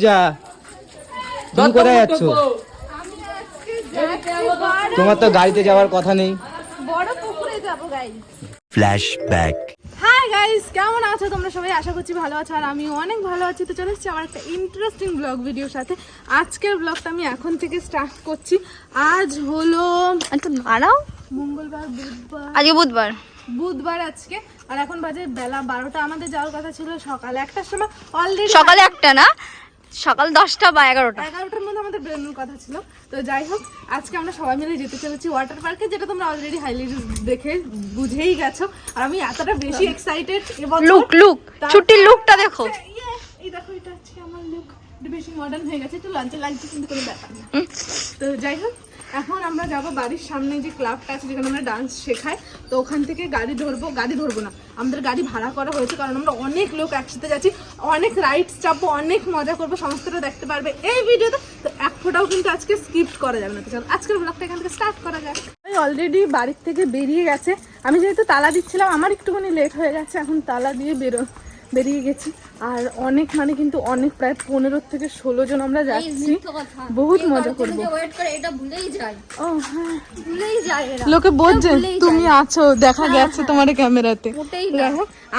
পূজা তুমি কোথায় যাচ্ছ? তোমার তো গাড়িতে যাওয়ার কথা নেই। বড় পুকুরে যাব গাইস হাই গাইস কেমন আছো তোমরা সবাই? আশা করছি ভালো আছো আর আমি অনেক ভালো আছি। তো চলে এসেছি আমার একটা ইন্টারেস্টিং ব্লগ ভিডিওর সাথে। আজকের ব্লগটা আমি এখন থেকে স্টার্ট করছি। আজ হলো একটু দাঁড়াও। মঙ্গলবার বুধবার। আজকে বুধবার। বুধবার আজকে। আর এখন বাজে বেলা বারোটা। আমাদের যাওয়ার কথা ছিল সকাল একটার সময়। অলরেডি সকালে একটা না? সকাল দশটা বা এগারোটা। এগারোটার মধ্যে আমাদের বেরোনোর কথা ছিল। তো যাই হোক আজকে আমরা সবাই মিলে যেতে চলেছি ওয়াটার পার্কে যেটা তোমরা অলরেডি হাইলাইট দেখে বুঝেই গেছো। আর আমি এতটা বেশি এক্সাইটেড এবং লুক লুক ছুটির লুকটা দেখো। ইয়ে, এই দেখো এটা আজকে আমার লুক বেশি মডার্ন হয়ে গেছে একটু লাঞ্চে লাগছে কিন্তু কোনো ব্যাপার না। তো যাই হোক এখন আমরা যাব বাড়ির সামনে যে ক্লাবটা আছে যেখানে আমরা ডান্স শেখাই, তো ওখান থেকে গাড়ি ধরবো গাড়ি ধরবো না। আমাদের গাড়ি ভাড়া করা হয়েছে, কারণ আমরা অনেক লোক একসাথে যাচ্ছি, অনেক রাইডস চাপবো, অনেক মজা করব, সমস্তটা দেখতে পারবে এই ভিডিওতে। তো এক ফোটাও কিন্তু আজকে স্কিপ করা যাবে না। তো আজকের ব্লগটা এখান থেকে স্টার্ট করা যাক। অলরেডি বাড়ির থেকে বেরিয়ে গেছে। আমি যেহেতু তালা দিচ্ছিলাম, আমার একটুখানি লেট হয়ে গেছে, এখন তালা দিয়ে বেরো বেরিয়ে গেছি। আর অনেক মানে কিন্তু অনেক প্রায় পনেরো থেকে ষোলো জন আমরা যাচ্ছি। বহুত মজা করব। হ্যাঁ। লোকে বলছে তুমি আছো দেখা যাচ্ছে তোমার ক্যামেরাতে।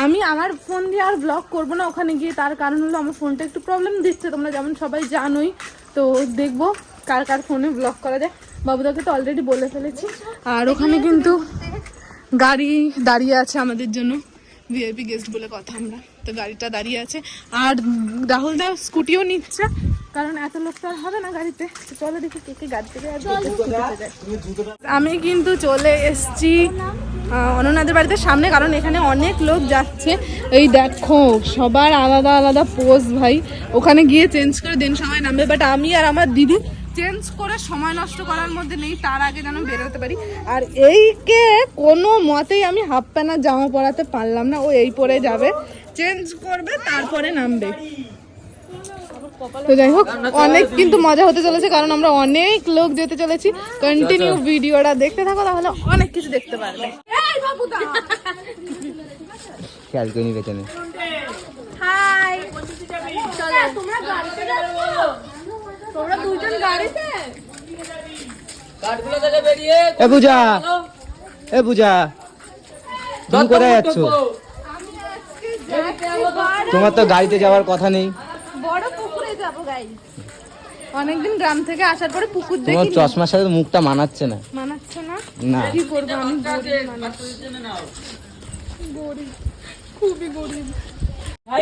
আমি আমার ফোন দিয়ে আর ব্লগ করব না ওখানে গিয়ে। তার কারণ হলো আমার ফোনটা একটু প্রবলেম দিচ্ছে। তোমরা যেমন সবাই জানোই তো দেখব কার কার ফোনে ব্লগ করা যায়। বাবুদাকে তো অলরেডি বলে ফেলেছি। আর ওখানে কিন্তু গাড়ি দাঁড়িয়ে আছে আমাদের জন্য। ভিআইপি গেস্ট বলে কথা আমরা। তো গাড়িটা দাঁড়িয়ে আছে। আর রাহুল দা স্কুটিও নিচ্ছে। কারণ এত লোক তো আর হবে না গাড়িতে। চলো দেখি কে কে গাড়ি থেকে আমি কিন্তু চলে এসছি অননাদের বাড়িতে সামনে। কারণ এখানে অনেক লোক যাচ্ছে। এই দেখো সবার আলাদা আলাদা পোজ ভাই। ওখানে গিয়ে চেঞ্জ করে দিন সময় নামবে। বাট আমি আর আমার দিদি চেঞ্জ করে সময় নষ্ট করার মধ্যে নেই তার আগে যেন বেরোতে পারি। আর এইকে কোনো মতেই আমি হাফ প্যান্ট আর জামা পরাতে পারলাম না ও এই পরে যাবে। চেঞ্জ করবে তারপরে নামবে। তো যাই হোক অনেক কিন্তু মজা হতে চলেছে কারণ আমরা অনেক লোক যেতে চলেছি। কন্টিনিউ ভিডিওটা দেখতে থাকো তাহলে অনেক কিছু দেখতে পারবে। খেয়াল করে নি পেছনে হাই তোমরা গাড়িতে যাচ্ছ তোমরা দুজন গাড়িতে এ পূজা এ পূজা তুমি কোথায় যাচ্ছ? তোমার তো গাড়িতে যাওয়ার কথা নেই। বড় পুকুরে যাব গাই অনেকদিন গ্রাম থেকে আসার পরে পুকুর তোমার চশমার সাথে মুখটা মানাচ্ছে না। মানাচ্ছে না? না। কি করব? আমি খুবই গরিব। এ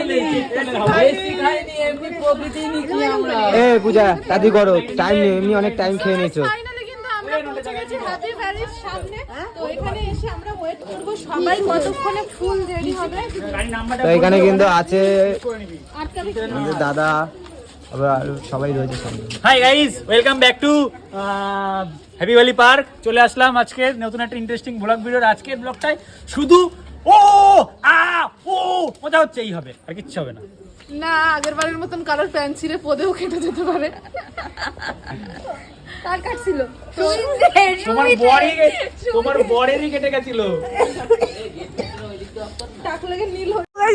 পূজা তাড়াতাড়ি করো টাইম নেই এমনি অনেক টাইম খেয়ে নিয়েছো। ফাইনালি কিন্তু আমরা পৌঁছে গেছি হ্যাপি ভ্যালির সামনে। তো এখানে এসে আমরা ওয়েট করব সবাই কতক্ষণে ফুল রেডি হবে? তো এখানে কিন্তু আছে দাদা আবার সবাই রয়েছে সামনে। Hi guys welcome back to happy valley park চলে আসলাম আজকে নতুন একটা ইন্টারেস্টিং ব্লগ ভিডিওর আজকের ব্লগটাই শুধু ও মজা হচ্ছে এই হবে আর কিচ্ছু হবে না। না আগের বারের মতন কারোর প্যান্ট ছিঁড়ে পদেও কেটে যেতে পারে। কার কাটছিল তোমার বডি তোমার বডিরই কেটে গেছিল।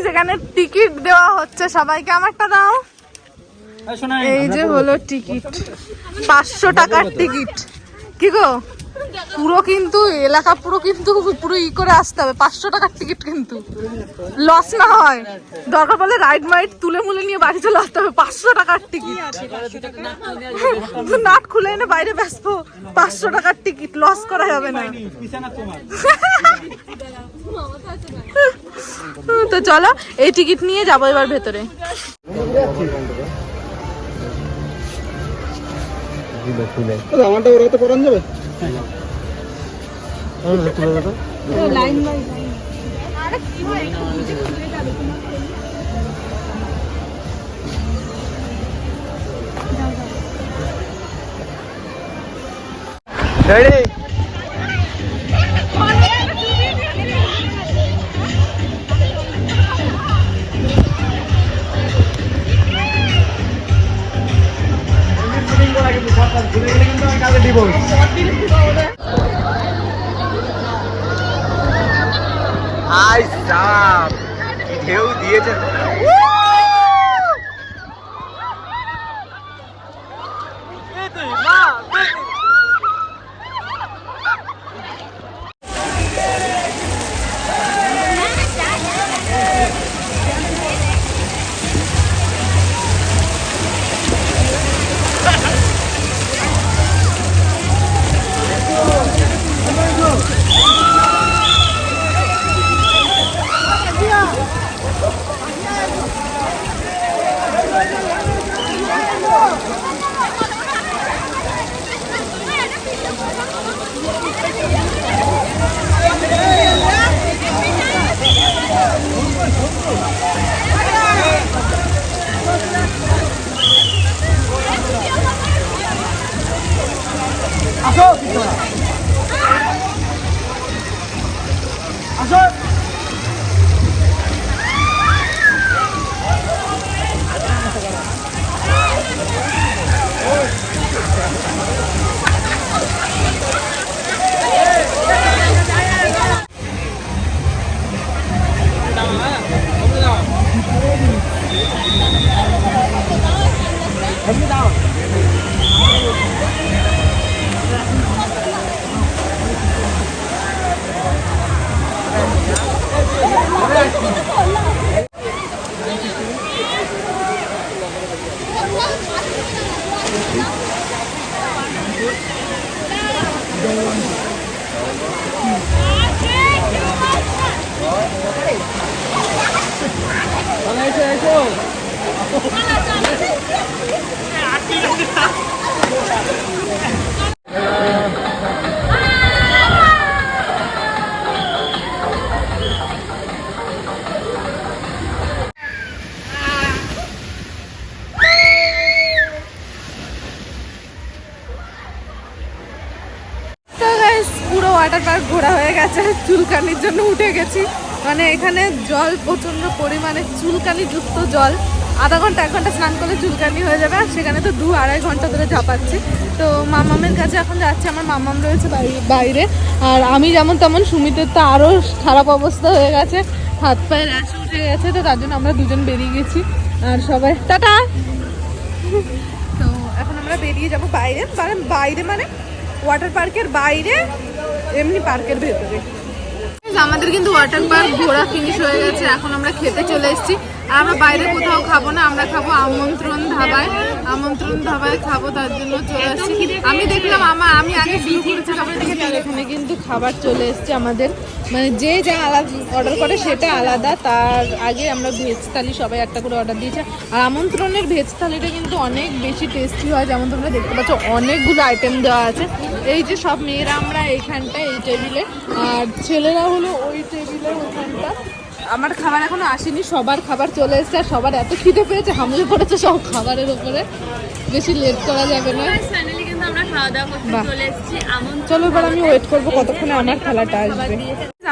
সেখানে টিকিট দেওয়া হচ্ছে সবাইকে আমারটা দাও। শোনা এই যে হলো টিকিট। পাঁচশো টাকার টিকিট। কি গো? পুরো কিন্তু, এলাকা পুরো কিন্তু পুরো ই করে আসতে হবে। পাঁচশো টাকার টিকিট কিন্তু। লস না হয়। দরকার পড়লে রাইড মাইড তুলে মুলে নিয়ে বাড়ি চলে আসতে হবে। পাঁচশো টাকার টিকিট নাট খুলে এনে বাইরে ব্যস্ত। পাঁচশো টাকার টিকিট লস করা যাবে না। তো চলো, এই টিকিট নিয়ে যাব এবার ভেতরে। দিলে খুলে রেডি আই 감身. তো ঘোরা চুলকানির জন্য উঠে গেছি। মানে এখানে জল প্রচণ্ড পরিমাণে চুলকানি যুক্ত জল। আধা ঘণ্টা, এক ঘণ্টা স্নান করলে চুলকানি হয়ে যাবে আর সেখানে তো দু আড়াই ঘণ্টা ধরে ঝাপাচ্ছি। তো মামামের কাছে এখন যাচ্ছে, আমার মামাম রয়েছে বাই- বাইরে। আর আমি যেমন তেমন সুমিতের তো আরও খারাপ অবস্থা হয়ে গেছে। হাত পায়ে র্যাশ উঠে গেছে, তো তার জন্য আমরা দুজন বেরিয়ে গেছি। আর সবাই, টাটা! তো এখন আমরা বেরিয়ে যাব বাইরে মানে বাইরে মানে ওয়াটার পার্কের বাইরে। এমনি পার্কের ভেতরে। আমাদের কিন্তু ওয়াটার পার্ক ঘোরা ফিনিশ হয়ে গেছে, এখন আমরা খেতে চলে এসেছি। আর আমরা বাইরে কোথাও খাব না, আমরা খাব আমন্ত্রণ ধাবায়। আমন্ত্রণ ধাবায় খাব, তার জন্য চলে আসছি। আমি দেখলাম আমার আমি আগে শুরু করেছি তারপরে দেখি এখানে কিন্তু খাবার চলে এসেছে আমাদের। মানে যে যা আলাদা অর্ডার করে সেটা আলাদা। তার আগে আমরা ভেজ থালি সবাই একটা করে অর্ডার দিয়েছি। আর আমন্ত্রণের ভেজ থালিটা কিন্তু অনেক বেশি টেস্টি হয়। যেমন তোমরা দেখতে পাচ্ছ, অনেকগুলো আইটেম দেওয়া আছে। এই যে সব মেয়েরা আমরা এইখানটায় এই টেবিলে আর ছেলেরা হলো ওই টেবিলে ওখানটা। আমার খাবার এখনও আসেনি সবার খাবার চলে এসেছে আর সবার এত খিদে পেয়েছে হামলে পড়েছে সব খাবারের উপরে। বেশি লেট করা যাবে না। চলো এবার আমি ওয়েট করব কতক্ষণে আমার খেলাটা আসবে।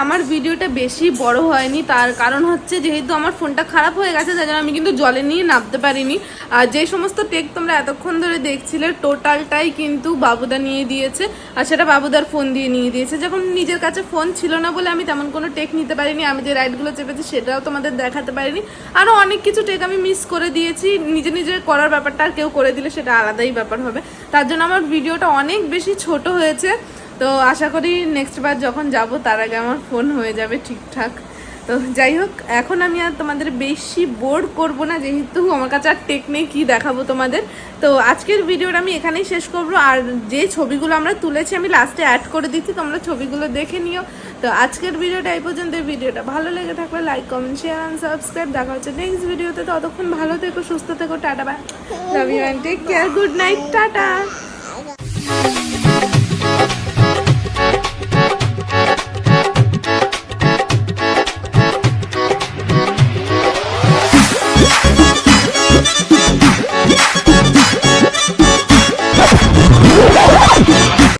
আমার ভিডিওটা বেশি বড় হয়নি, তার কারণ হচ্ছে যেহেতু আমার ফোনটা খারাপ হয়ে গেছে যার জন্য আমি কিন্তু জলে নিয়ে নামতে পারিনি। আর যে সমস্ত টেক তোমরা এতক্ষণ ধরে দেখছিলে, টোটালটাই কিন্তু বাবুদা নিয়ে দিয়েছে, আর সেটা বাবুদার ফোন দিয়ে নিয়ে দিয়েছে। যখন নিজের কাছে ফোন ছিল না বলে আমি তেমন কোনো টেক নিতে পারিনি, আমি যে রাইডগুলো চেপেছি সেটাও তোমাদের দেখাতে পারিনি। আরও অনেক কিছু টেক আমি মিস করে দিয়েছি, নিজে নিজে করার ব্যাপারটা আর কেউ করে দিলে সেটা আলাদাই ব্যাপার হবে। তার জন্য আমার ভিডিওটা অনেক বেশি ছোট হয়েছে। তো আশা করি নেক্সট বার যখন যাব, তার আগে আমার ফোন হয়ে যাবে ঠিকঠাক। তো যাই হোক, এখন আমি আর তোমাদের বেশি বোর করব না, যেহেতু আমার কাছে আর টেকনিক কী দেখাবো তোমাদের। তো আজকের ভিডিওটা আমি এখানেই শেষ করব। আর যে ছবিগুলো আমরা তুলেছি, আমি লাস্টে অ্যাড করে দিচ্ছি, তোমরা ছবিগুলো দেখে নিও। তো আজকের ভিডিওটা এই পর্যন্ত। ভিডিওটা ভালো লেগে থাকলে like comment share and subscribe দেখা হচ্ছে নেক্সট ভিডিওতে ততক্ষণ ভালো থেকো, সুস্থ থেকো, tata bye take care good night tata.